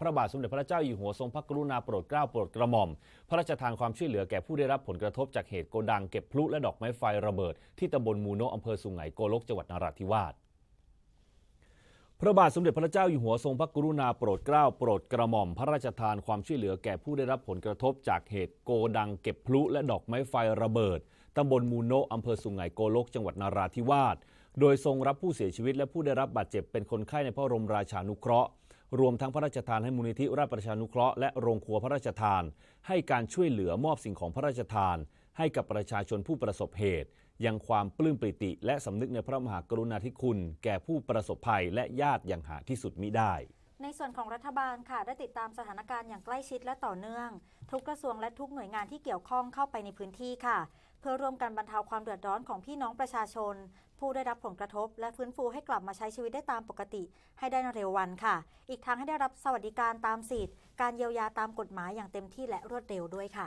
พระบาทสมเด็จพระเจ้าอยู่หัวทรงพระกรุณาโปรดเกล้าโปรดกระหม่อม พระราชทานความช่วยเหลือแก่ผู้ได้รับผลกระทบจากเหตุโกดังเก็บพลุและดอกไม้ไฟระเบิด ที่ตำบลมูโนะอำเภอสุไหงโกลกจังหวัดนราธิวาสพระบาทสมเด็จพระเจ้าอยู่หัวทรงพระกรุณาโปรดเกล้าโปรดกระหม่อม พระราชทานความช่วยเหลือแก่ผู้ได้รับผลกระทบจากเหตุโกดังเก็บพลุและดอกไม้ไฟระเบิดตำบลมูโนะอำเภอสุงไหงโกลกจังหวัดนราธิวาส โดยทรงรับผู้เสียชีวิตและผู้ได้รับบาดเจ็บเป็นคนไข้ในพระบรมราชานุเคราะห์ รวมทั้งพระราชทานให้มูลนิธิราชประชานุเคราะห์และโรงครัวพระราชทาน ให้การช่วยเหลือมอบสิ่งของพระราชทาน ให้กับประชาชนผู้ประสบเหตุ ยังความปลื้มปริติและสำนึกในพระมหากรุณาธิคุณ แก่ผู้ประสบภัยและญาติอย่างหาที่สุดมิได้ ในส่วนของรัฐบาลค่ะได้ติดตามสถานการณ์อย่างใกล้ชิดและต่อเนื่อง ทุกกระทรวงและทุกหน่วยงานที่เกี่ยวข้องเข้าไปในพื้นที่ค่ะ เพื่อร่วมกันบรรเทาความเดือดร้อนของพี่น้องประชาชน ผู้ได้รับผลกระทบ และฟื้นฟูให้กลับมาใช้ชีวิตได้ตามปกติ ให้ได้ในเร็ววันค่ะ อีกทั้งให้ได้รับสวัสดิการตามสิทธิ์ การเยียวยาตามกฎหมายอย่างเต็มที่และรวดเร็วด้วยค่ะ